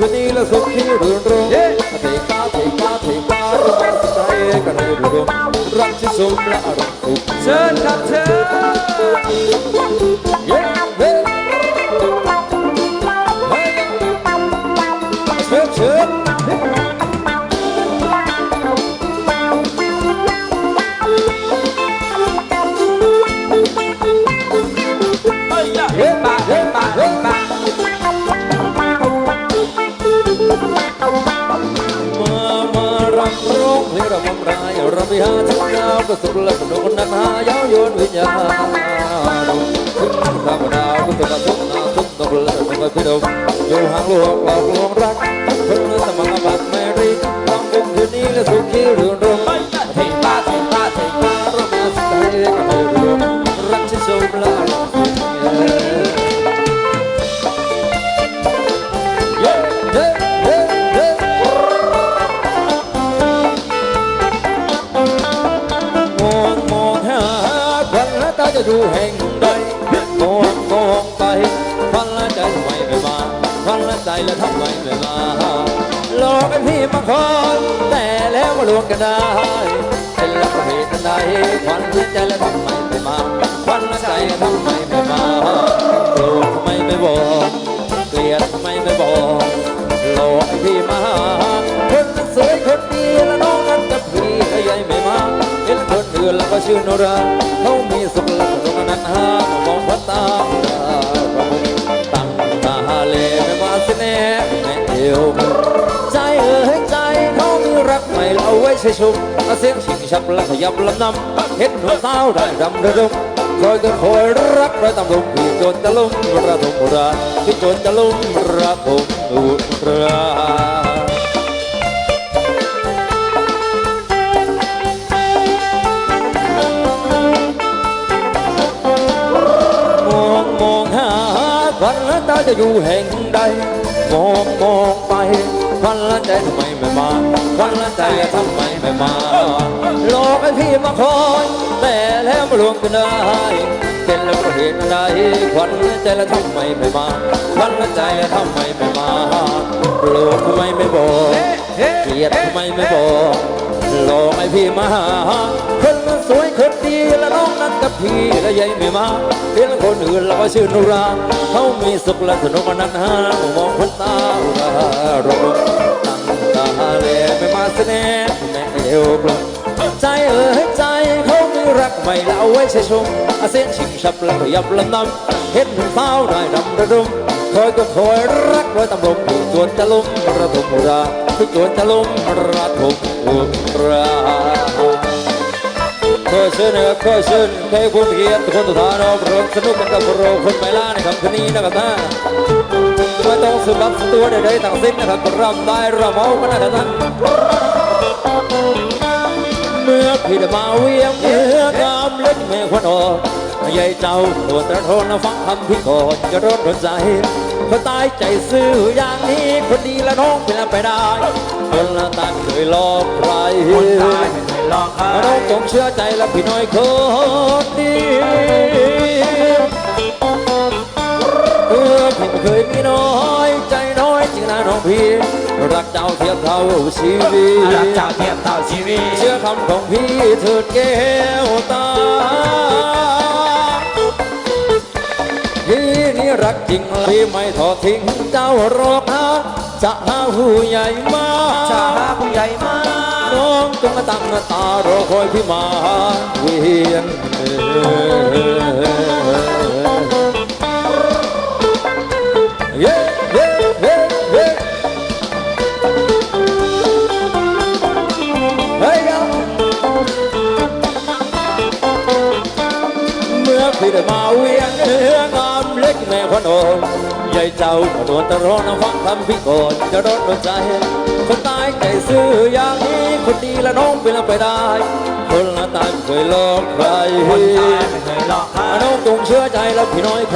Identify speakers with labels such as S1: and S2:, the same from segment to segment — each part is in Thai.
S1: ร้องบุญายรำวิหารทั้งดาวก็สุขและสนุกนักหายาวโยนวิญญาณถึงข้าวดาวก็สุขสุขนาสุขตกและสนุกพิรมอยู่ห่างโลกหลอกลวงรักทุกคนสมัครบัตรไม่รีร้องบุญคืนนี้และสุขที่รื่นรม และใจแล้วทำไมไม่มาหลอกให้พี่มาคอยแต่แล้วมาลวงกันได้เป็นลักษณะใดควันและใจแล้วทำไมไม่มาควันใจทำไมไม่มาโกรธทำไมไม่บอกเกลียดทำไมไม่บอกหลอกให้พี่มาคนสวยคนดีและน้องนั้นกับพี่ก็ยังไม่มาเห็นคนอื่นแล้วก็ชื่อนราเขามีสุขละสนุกนั้น แม่เอวใจเออให้ใจเขามีรักใหม่เอาไว้ใช้ชุมเสียงชิงชับและขยับลำนำเห็นหนุ่มสาวได้รำระดมคอยก็คอยรักไว้ตามลมพี่จนจะลุ่มระทมราพี่จนจะลุ่มระทมอุรามองมองหาคนและตาจะอยู่แห่งใด มองมองไปวันละใจทำไมไม่มาวันละใจทำไมไม่มาหลอกให้พี่มาคอยแต่แล้วมาลวงกันได้เป็นแล้วก็เหตุใดควันละใจแล้วทำไมไม่มาควันละใจแล้วทำไมไม่มาโลกทำไมไม่บอกเกลียดทำไมไม่บอกหลอกให้พี่มาหา สวยคนดีและน้องนั้นกับพี่และยัยไม่มาเห็นคนอื่นเราก็ชื่อนุราเขามีสุขและสนุกนักหามองคนตาอุรารมตั้งตาเลไม่มาเสน่ห์แม่เอวกลมใจเออให้ใจเขามีรักใหม่แล้วเอาไว้ใช้ชมอาเสียงชิงชับและขยับลำนำเห็นหนุ่มสาวได้ดำระดมคอยก็คอยรักไว้ตำลมผู้จวนจะล้มระทมุราจวนจะล้มระทมุรา ขอเชิญนะครับขอเชิญแขกผู้มีเกียรติคนทุกท่ายนออกรถสนุกกันกับโปรคนไมล่าในคำคืนนี้นะครับท่านไม่ต้องสืบรับตัวใดๆทั้งสิ้นนะครับรำได้รำเอากันนะครับท่านเมื่อพี่ได้มาเวียงเมื่องามเล็กแม่ควันออกยายเจ้าโดนตระโทนฟังคำพี่ก่อนจะร้อนรนใจเขาตายใจซื้ออย่างนี้คนดีและน้องเป็นไปได้คนละตาเคยหลอกใคร
S2: คนตายไม่เคย หลอกใคร
S1: น้องจงเชื่อใจและพี่น้อยคนดีเออพี่ไม่เคยมีน้อยใจน้อยจริงนะน้องพี่ รักเจ้าเทียบเท่าชีวิต
S2: รักเจ้าเทียบเท่าชีวิต
S1: เชื่อคำของพี่เถิดแก้วตาพี่นี่รักจริงพี่ไม่ทอดทิ้งเจ้ารอกนะจะหาผู้ใหญ่มา
S2: จะหาผู้ใหญ่มา
S1: น้องจงมาตั้งตารอคอยพี่มาเวียนเย้เย้เย้เย้เฮ้ยเอาเมื่อพี่ได้มาเวียนเนื้องามเล็กแม่ขนมใหญ่เจ้าขนวนตะร้อนฟังคำพี่ก่อนจะรอดรนใจายใจซื่ออย่างนี้ คนดีและน้องเป็นไปได้ คนละตายไม่เคยหลอกใคร
S2: คนตายไม่เคยหลอกใคร
S1: น้องจงเชื่อใจแล้วพี่น้อยค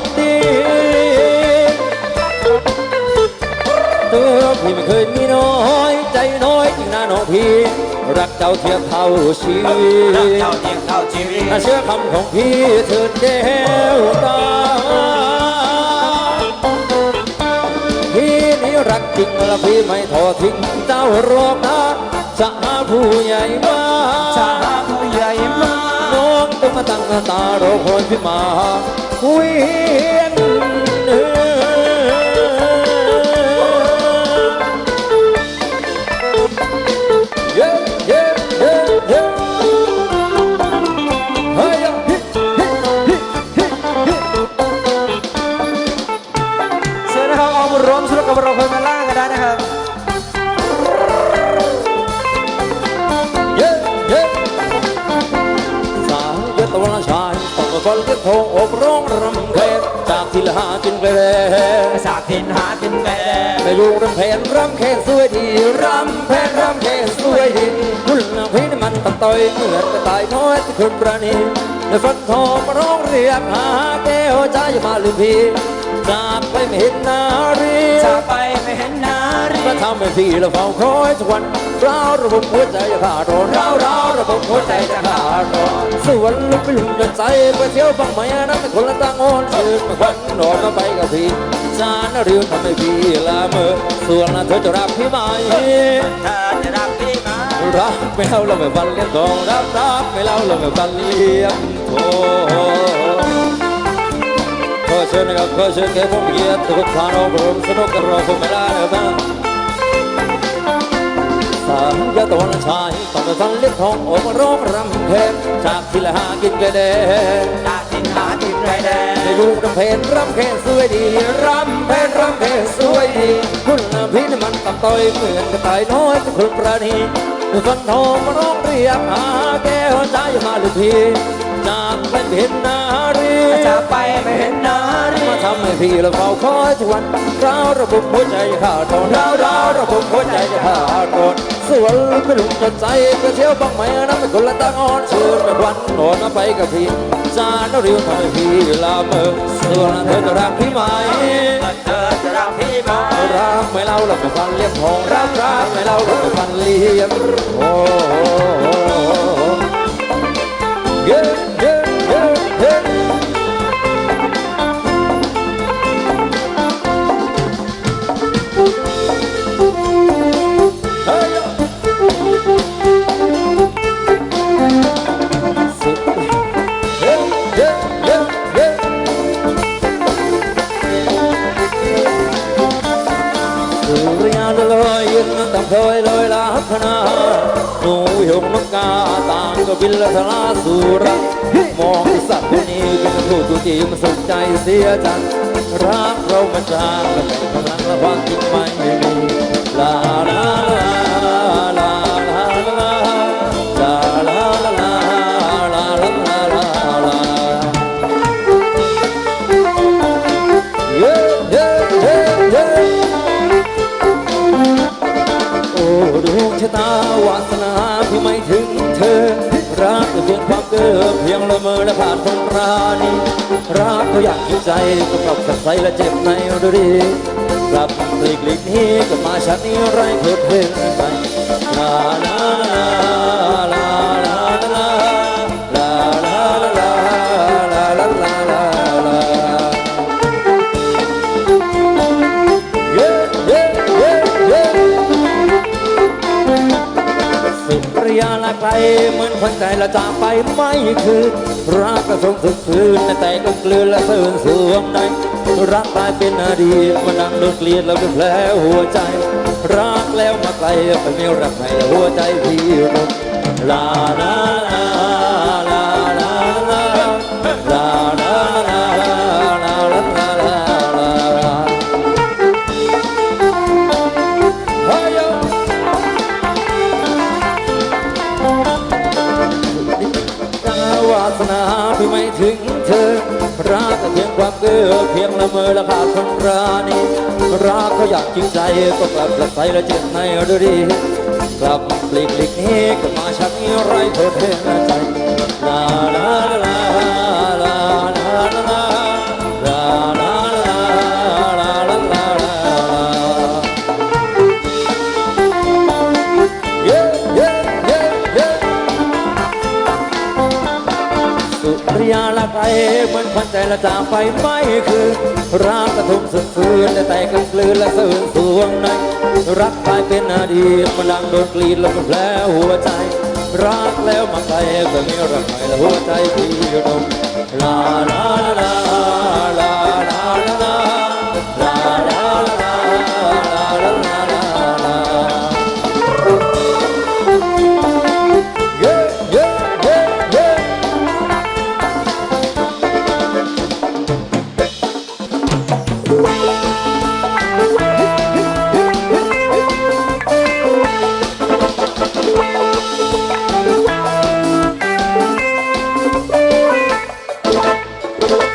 S1: นดีเออพี่ไม่เคยมีน้อยใจน้อยจริงนะน้องพี่ รักเจ้าเทียบเท่าชีวิ
S2: รัก
S1: ต
S2: เจ้าเทียงเท่าชีวิต
S1: ถ้าเชื่อคำของพี่เถิดแก้วตา ริงและพี่ไม่ทอดทิ้งเจ้าหรอกนะจะหาผู้ใหญ่มา
S2: ชาผู้ใหญ่มา
S1: น้องต้องมาตั้งตารอคอยพี่มาคุยน
S2: ไป
S1: แล้ว
S2: สากทินหากินแม่
S1: ไม่รู้รำเพลงรำแค่สวยดีรำเพลงรำแค่สวยดีคุณละพี่นี่มันตัดต่อยเหมือนกระต่ายน้อยที่คุณประณีในฝันทองมาร้องเรียกหาแก้วใจอย่ามาลืมพี่จากไปไม่เห็นนารี
S2: จากไป
S1: ทำให้พี่เราเฝ้าคอยทุกวันเราระบบหัวใจจะขาดร้อนเราเราระบบหัวใจจะขาดร้อนส่วนลูกไปลุ่มจนใจไปเที่ยวบ้างไหมนั่นเป็นคนละตั้งโอนชื่นมาควันนอนมาไปกับพี่จานเรื่องทำให้พี่ละเมอส่วนเธอจะรักพี่ไหม
S2: เธอจะรักพี่ไหม
S1: รักไม่เล่าเราไม่บันเลี้ยงทองรักรักไม่เล่าเราไม่บันเลี้ยงทองขอเชิญนะครับขอเชิญแขกผู้มีเกียรติทุกท่านอบรมสนุกกับเราคงไม่ได้นะครับ สามยาตะวันชายต้องไปฟังเล็บทองออกมาร้องรำเพลงจากที่ละหากินกระเดง
S2: จากทินหากินแม่แดง
S1: ในลูกรำเพลงรำแค่สวยดีรำเพลงรำแค่สวยดี คุณละพี่นี่มันตับต่อยเหมือนกระต่ายน้อยที่คุณประณีฟันทองมาร้องเรียกหาแก้วใจมาหรือพี่จากไป เห็นนารี
S2: จากไปไม่เห็นนารี
S1: มาทำให้พี่เราเฝ้าคอยทุกวันเราระบบหัวใจขาดตอนเราเราระบบหัวใจจะขาดตอนส่วนไปลุงจนใจไปเที่ยวบ้างไหมนั่นเป็นคนละตั้งอ่อนเชิญไปวันนอนมาไปกับพี่จานเรียวทำให้พี่ละเมอส่วนเธอจะรักพี่ไหม
S2: เธอจะรักพี่ไหม
S1: รักไม่เล่าเราไปฟันเลี้ยงทองรักรักไม่เล่าเราไปฟันเลี้ยงโอ้ะผ่านคนรานีรักก็อยากกินใจก็กลับสักใสและเจ็บในดรีกลับปลีกลีกนี้ก็มาชาตินี้ไรเพื่อเพื่อนไปลาลาลาลาลาลาลาลาลาลาลาลาลาลาลาเย้เย้เย้เย้สุริยาละไกลเหมือนคนใจละจากไปไม่คืน รักกระทงสุดคืนแต่กลมกลืนและเสื่อมสวมในรักตายเป็นอดีตมานั่งโดนเกลียดแล้วเป็นแผลหัวใจ รักแล้วมาไกลไปไม่รักใครหัวใจพี่รุนลาลาลาลา สนาพี่ไม่ถึงเธอ รักแต่เพียงความเกือเพียงละเมอละขาดคนรานีรักเขาอยากจริงใจก็กลับลับใสและเจ็บในอดี กลับปลีกหลีกนี้ก็มาชักนี้ไรโทษเทใจลาลาลา เหมือนควันใจละจากไปไม่คือรักกระทุมสุดฟืนแต่แต่กันกลืนและสื่นสวงในรักกลายเป็นอดีตมันดังโดนกรีดแล้วมันแผลหัวใจ รักแล้วมาไกลก็มีรักใหม่และหัวใจพี่รมลาลาลาลาลา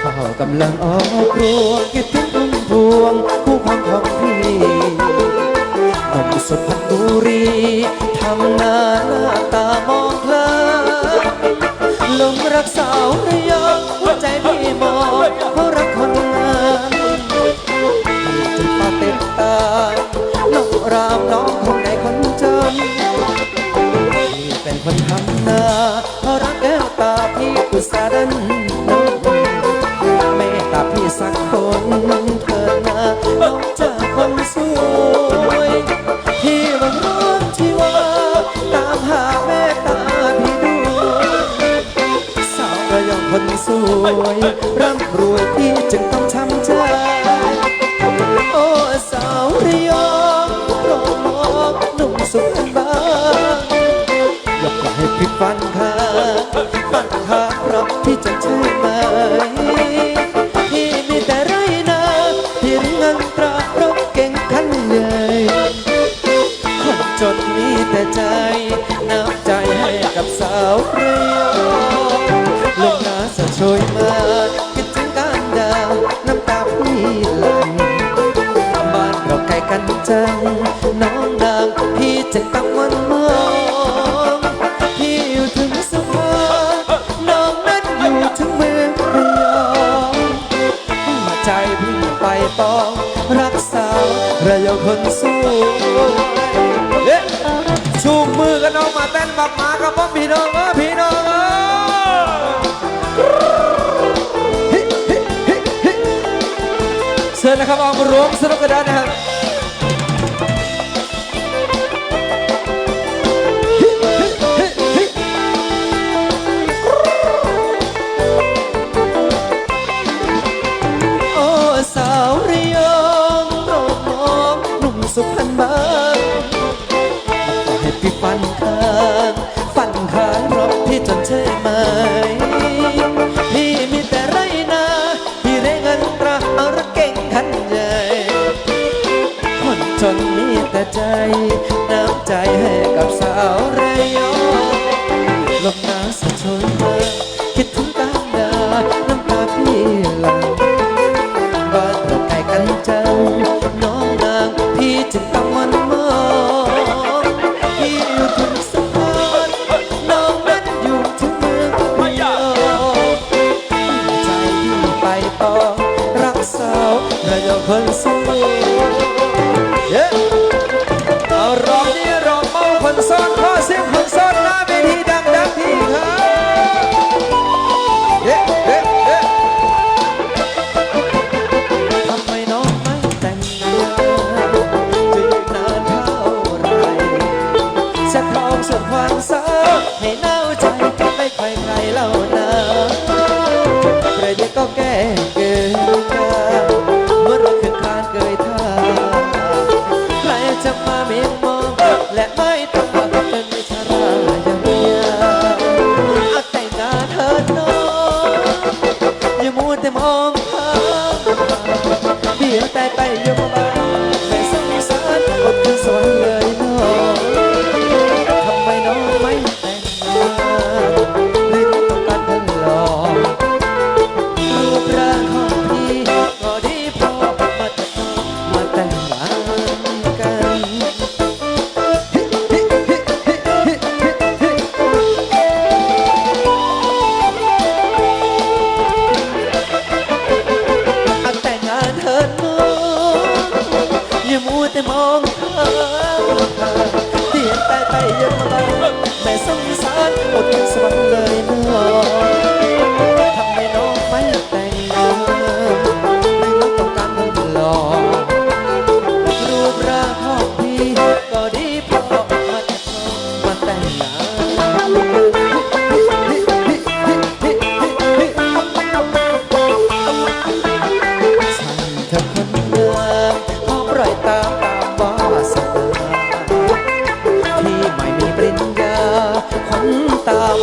S3: ข้าวกำลังออกครัวคิดถึงพุ่มพวงคู่ความของพี่หนุ่มสุพรรณบุรีทำหน้าหน้าตามองเพลินหลงรักสาวระยองหัวใจพี่มองเพราะรักคนงามจุดปาเต็มตาน้องรามน้องคนไหนคนจนพี่เป็นคนทำหน้าเพราะรักแก้วตาพี่อุตส่ สักคนเถิดนะน้องจะคนสวย ที่หวังร้อนที่ว่า ตามหาเมตตาพี่ด้วยสาวระยองคนสวย กันจัง น้องนางพี่จะต้องมันมองพี่อยู่ถึงสะพานน้องนั้นอยู่ถึงเมืองระยองมาใจพี่ไปปอง รักสาวระยองคนสวยเอ๊ะชูมือกันน้องมาเต้นบักหมากับพ่อพี่น้องเออพี่น้องเออฮิฮิฮิฮิเชิญนะครับเอามารวมสนุกกันได้นะครับ สุพรรณบ้างขอให้พี่ฟันคานฟันคานราะพี่จนใช่ไหม พี่มีแต่ไรนาพี่ได้เงินตราเอารถเก่งคันใหญ่คนจนมีแต่ใจ น้ำใจให้กับสาวระยองลมหนาว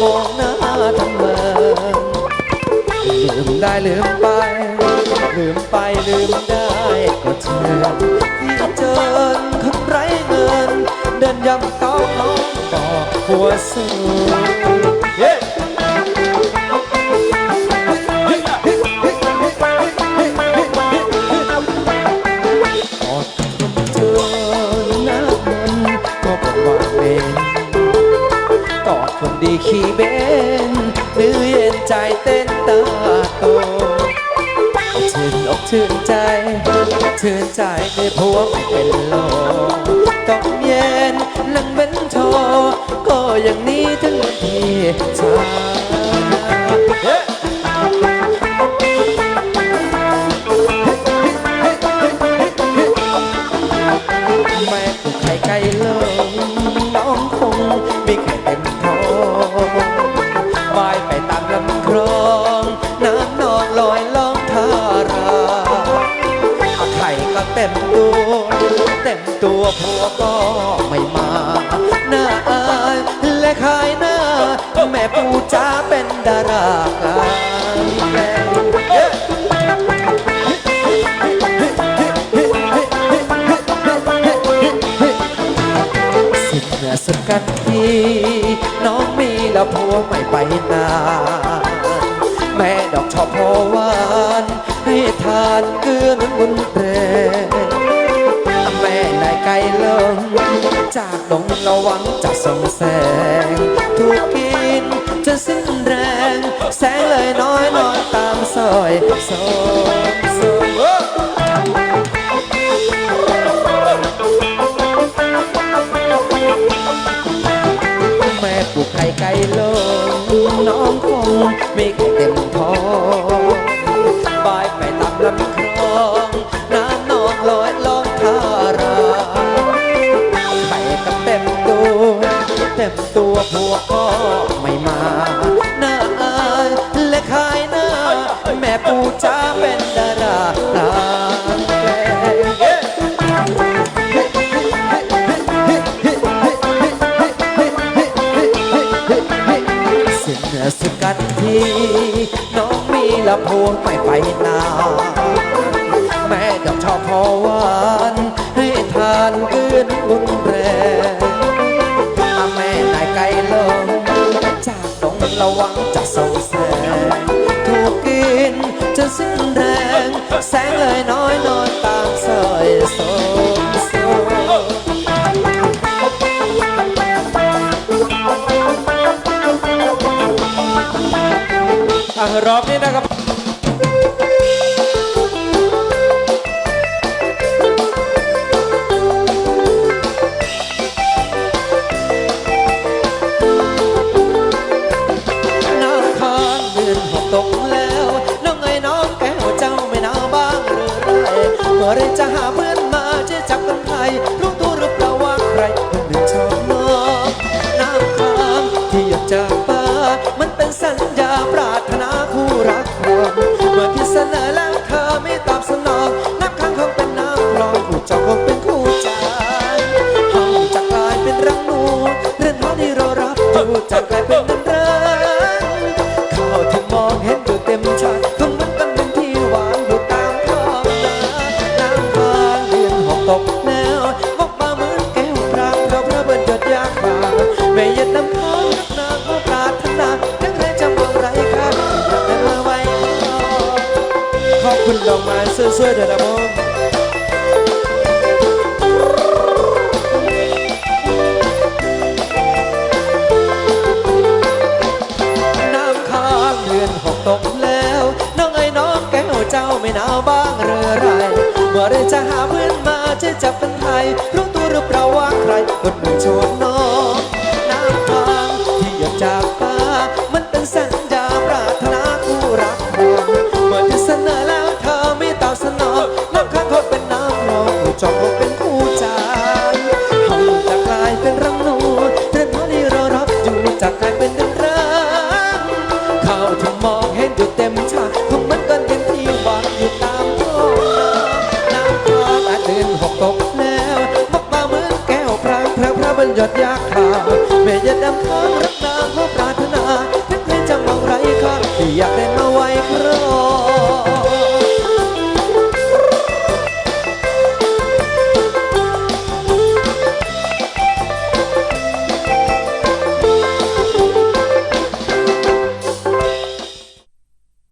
S3: มองหน้าทำเมินลืมได้ลืมไป ลืมไปลืมได้ก็เธอที่เจอคนไร้เงิน เดินยำต้องน้องบอกหัวสูง ดีขี้เบนหรือเย็นใจเต้นตาโตชื่นอกชื่นใจ ชื่นใจในผัวไม่เป็นโลต้องเย็นนั่งเป็นโทก็อย่างนี้ถึงทีชา
S2: เฮ้
S3: แม่กูไข่ไก่ลากลางแปลงสิ้นเนื้อสุดกันทีน้องมีแล้วผัวไม่ไปนานแม่ดอกชอบพอหวานให้ทานเกลือนั้นบุญแรงแม่นายไก่ลงจากดงระวังจะส่องแสงถูกกิน สิ้นแรง แสงเลยน้อยนอนตามซอยซอยซอยแม่ปลูกไข่ไก่ลงน้องคงไม่เต็มท้อง น้องมีละพวงไม่ไปนานแม่ดอกชอบพอหวานให้ทานเกือนบุญแรงอาแม่นายไก่ลงจากตรงระวังจะส่องแสงถูกกินจนสิ้นแรง แสงเลยน้อยนอนตามซอยโซมโร
S2: อบนี้นะครับ
S3: น้ำค้างเดือนหกตกแล้วน้องไอ้น้องแก้วเจ้าไม่น่าบ้างหรือไรเมื่อไรจะหาเพื่อนมาจะจับกันไทย คุณดอกไม้สวยๆเถิดนะผมน้ำค้างเดือนหกตกแล้ว น้องไอ้น้องแก้วเจ้าไม่หนาวบ้างเรือไรเมื่อไรจะหาเพื่อนมาจะจับเป็นไทยรู้ตัวหรือเปล่าว่าใครคนหนึ่งชวนน้อง ยอดยาขาแม่อย่าดำค้างรัก